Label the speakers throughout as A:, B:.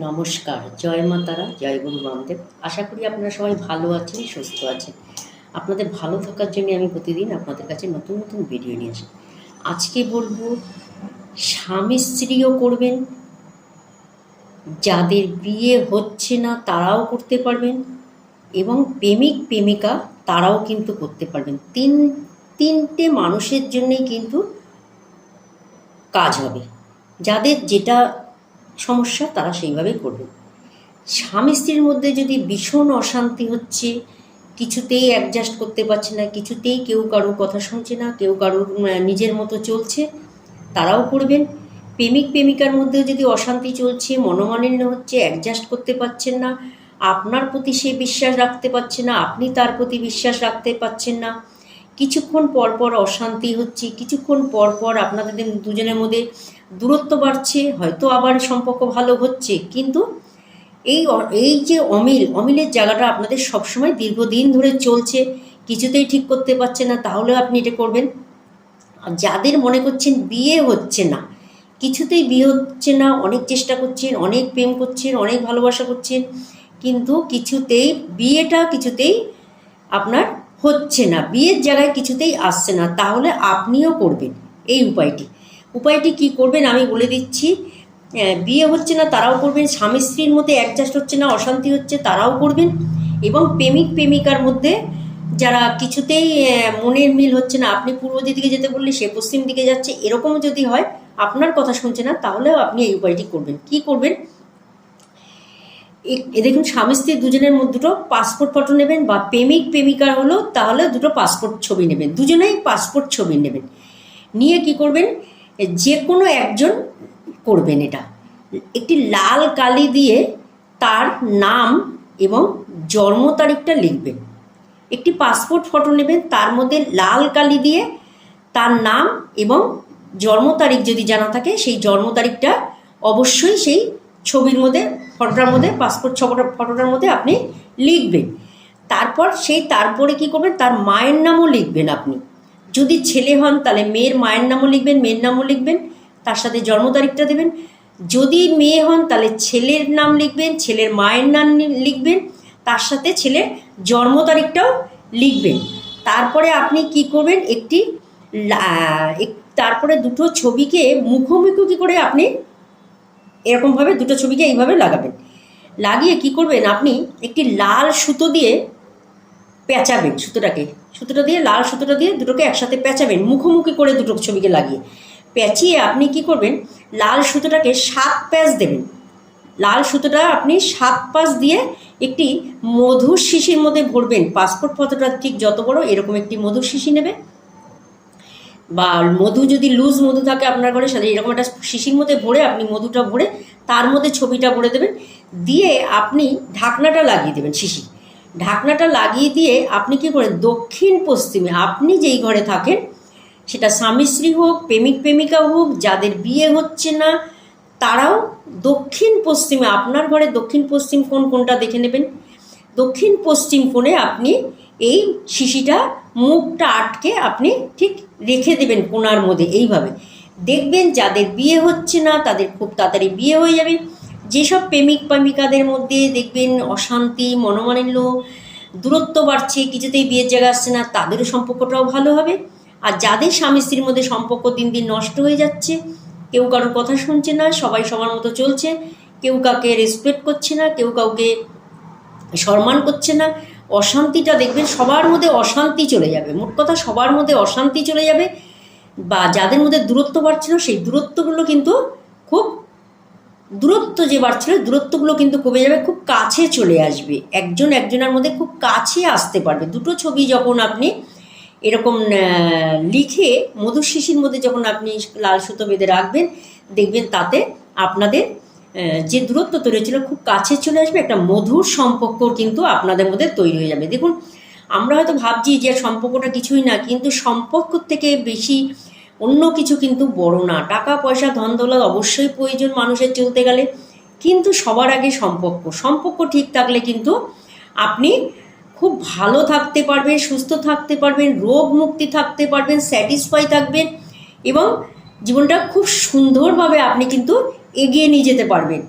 A: নমস্কার, জয় মা তারা, জয় গুরু বামদেব আশা করি আপনারা সবাই ভালো আছেন, সুস্থ আছেন। আপনাদের ভালো থাকার জন্য আমি প্রতিদিন আপনাদের কাছে নতুন নতুন ভিডিও নিয়ে আসি। আজকে বলব, স্বামী স্ত্রীও করবেন, যাদের বিয়ে হচ্ছে না তারাও করতে পারবেন এবং প্রেমিক, প্রেমিকা তারাও কিন্তু করতে পারবেন। তিন, তিনটে মানুষের জন্যেই কিন্তু কাজ হবে। যাদের যেটা সমস্যা তারা সেইভাবে করবে। স্বামী স্ত্রীর মধ্যে যদি ভীষণ অশান্তি হচ্ছে, কিছুতেই অ্যাডজাস্ট করতে পারছে না, কিছুতেই কেউ কারোর কথা শুনছে না, কেউ কারোর নিজের মতো চলছে, তারাও করবেন। প্রেমিক, প্রেমিকার মধ্যেও যদি অশান্তি চলছে, মনোমালিন্য হচ্ছে অ্যাডজাস্ট করতে পারছেন না, আপনার প্রতি সে বিশ্বাস রাখতে পারছে না, আপনি তার প্রতি বিশ্বাস রাখতে পারছেন না কিছুক্ষণ পর পর অশান্তি হচ্ছে, কিছুক্ষণ পর পর আপনাদের দুজনের মধ্যে দূরত্ব বাড়ছে, হয়তো আবার সম্পর্ক ভালো হচ্ছে, কিন্তু এই এই যে অমিল, অমিলের জায়গাটা আপনাদের সবসময় দীর্ঘদিন ধরে চলছে, কিছুতেই ঠিক করতে পারছে না, তাহলেও আপনি এটা করবেন। আর যাদের মনে করছেন বিয়ে হচ্ছে না, কিছুতেই বিয়ে হচ্ছে না, অনেক চেষ্টা করছেন, অনেক প্রেম করছেন, অনেক ভালোবাসা করছেন, কিন্তু কিছুতেই, বিয়েটা কিছুতেই আপনার হচ্ছে না, বিয়ের জায়গায় কিছুতেই আসছে না, তাহলে আপনিও করবেন। এই উপায়টি। উপায়টি কি করবেন আমি বলে দিচ্ছি বিয়ে হচ্ছে না, তারাও করবেন, স্বামী স্ত্রীর মধ্যে অ্যাডজাস্ট হচ্ছে না, অশান্তি হচ্ছে, তারাও করবেন এবং প্রেমিক প্রেমিকার মধ্যে যারা কিছুতেই মনের মিল হচ্ছে না, আপনি পূর্ব দিকে যেতে বললে সে পশ্চিম দিকে যাচ্ছে এরকমও যদি হয়, আপনার কথা শুনছে না, তাহলেও আপনি এই উপায়টি করবেন। কি করবেন? এ- দেখুন, স্বামী স্ত্রী দুজনের মধ্যে দুটো পাসপোর্ট ফটো নেবেন বা প্রেমিক, প্রেমিকা হলো, তাহলে দুটো পাসপোর্ট ছবি নেবেন। দুজনেই পাসপোর্ট ছবি নেবেন। নিয়ে কি করবেন? যে কোনো একজন করবেন এটা। একটি লাল কালি দিয়ে তার নাম এবং জন্ম তারিখটা লিখবেন। একটি পাসপোর্ট ফটো নেবেন, তার মধ্যে লাল কালি দিয়ে তার নাম এবং জন্ম তারিখ যদি জানা থাকে, সেই জন্ম তারিখটা অবশ্যই সেই ছবির মধ্যে, ফটোটার মধ্যে পাসপোর্ট ছবিটা ফটোটার মধ্যে আপনি লিখবেন। তারপর সেই তারপরে কি করবেন? তার মায়ের নামও লিখবেন আপনি। যদি ছেলে হন, তাহলে মেয়ের মায়ের নামও লিখবেন, মেয়ের নামও লিখবেন, তার সাথে জন্ম তারিখটা দেবেন। যদি মেয়ে হন, তাহলে ছেলের নাম লিখবেন, ছেলের মায়ের নাম লিখবেন, তার সাথে ছেলের জন্ম তারিখটাও লিখবেন। তারপরে আপনি কি করবেন? একটি তারপরে দুটো ছবিকে মুখোমুখি কি করে আপনি এরকমভাবে দুটো ছবিকে এইভাবে লাগাবেন। লাগিয়ে কি করবেন আপনি? একটি লাল সুতো দিয়ে পেঁচাবেন সুতোটাকে। সুতোটা দিয়ে, লাল সুতোটা দিয়ে দুটোকে একসাথে পেঁচাবেন, মুখোমুখি করে দুটো ছবিকে লাগিয়ে। পেঁচিয়ে আপনি কি করবেন? লাল সুতোটাকে সাত প্যাচ দেবেন। লাল সুতোটা আপনি সাত পাশ দিয়ে একটি মধুর শিশির মধ্যে ভরবেন। পাসপোর্ট ফটোটা ঠিক যত বড়, এরকম একটি মধুর শিশি নেবে। বা মধু যদি লুজ মধু থাকে আপনার ঘরে, সাথে এরকম একটা শিশির মধ্যে ভরে আপনি মধুটা ভরে তার মধ্যে ছবিটা ভরে দেবেন। দিয়ে আপনি ঢাকনাটা লাগিয়ে দেবেন শিশি ঢাকনাটা লাগিয়ে দিয়ে আপনি কি করে দক্ষিণ পশ্চিমে আপনি যেই ঘরে থাকেন, সেটা স্বামী স্ত্রী হোক, প্রেমিক প্রেমিকা হোক, যাদের বিয়ে হচ্ছে না, তারাও দক্ষিণ পশ্চিমে, আপনার ঘরে দক্ষিণ পশ্চিম কোন কোনটা দেখে নেবেন? দক্ষিণ পশ্চিম কোণে আপনি এই শিশিটা মুখটা আটকে আপনি ঠিক রেখে দেবেন কোনার মধ্যে এইভাবে। দেখবেন যাদের বিয়ে হচ্ছে না, তাদের খুব তাড়াতাড়ি বিয়ে হয়ে যাবে। যেসব প্রেমিক প্রেমিকাদের মধ্যে দেখবেন অশান্তি, মনোমালিন্য, দূরত্ব বাড়ছে, কিছুতেই বিয়ের জায়গা আসছে না, তাদেরও সম্পর্কটাও ভালো হবে। আর যাদের স্বামী স্ত্রীর মধ্যে সম্পর্ক দিন দিন নষ্ট হয়ে যাচ্ছে, কেউ কারোর কথা শুনছে না, সবাই সবার মতো চলছে, কেউ কাউকে রেসপেক্ট করছে না, কেউ কাউকে সম্মান করছে না অশান্তিটা দেখবেন সবার মধ্যে অশান্তি চলে যাবে। মোট কথা সবার মধ্যে অশান্তি চলে যাবে বা যাদের মধ্যে দূরত্ব বাড়ছিল সেই দূরত্বগুলো কিন্তু খুব দূরত্ব যে বাড়ছিল দূরত্বগুলো কিন্তু কমে যাবে, খুব কাছে চলে আসবে। একজন একজনের মধ্যে খুব কাছে আসতে পারবে। দুটো ছবি যখন আপনি এরকম লিখে মধুর শিশির মধ্যে যখন আপনি লাল সুতো বেঁধে রাখবেন, দেখবেন তাতে আপনাদের যে দূরত্ব তৈরি হয়েছিল, খুব কাছে চলে আসবে, একটা মধুর সম্পর্ক কিন্তু আপনাদের মধ্যে তৈরি হয়ে যাবে। দেখুন, আমরা হয়তো ভাবছি যে সম্পর্কটা কিছুই না, কিন্তু সম্পর্ক থেকে বেশি অন্য কিছু কিন্তু বড় না। টাকা, পয়সা, ধন, দৌলত অবশ্যই প্রয়োজন মানুষের চলতে গেলে, কিন্তু সবার আগে সম্পর্ক। সম্পর্ক ঠিক থাকলে কিন্তু আপনি খুব ভালো থাকতে পারবেন, সুস্থ থাকতে পারবেন, রোগ মুক্তি থাকতে পারবেন স্যাটিসফাই থাকবেন এবং জীবনটা খুব সুন্দরভাবে আপনি কিন্তু এগিয়ে নিয়ে যেতে পারবেন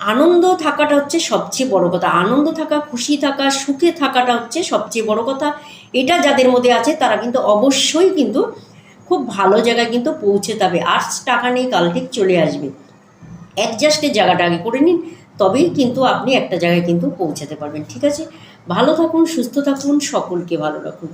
A: আনন্দ থাকাটা হচ্ছে সবচেয়ে বড় কথা। আনন্দ থাকা, খুশি থাকা, সুখে থাকাটা হচ্ছে সবচেয়ে বড় কথা। এটা যাদের মধ্যে আছে, তারা কিন্তু অবশ্যই কিন্তু খুব ভালো জায়গায় কিন্তু পৌঁছে যাবে। আর টাকা নেই কাল ঠিক চলে আসবে। অ্যাডজাস্টের জায়গাটা আগে করে নিন, তবেই কিন্তু আপনি একটা জায়গায় কিন্তু পৌঁছাতে পারবেন। ঠিক আছে? ভালো থাকুন, সুস্থ থাকুন, সকলকে ভালো রাখুন।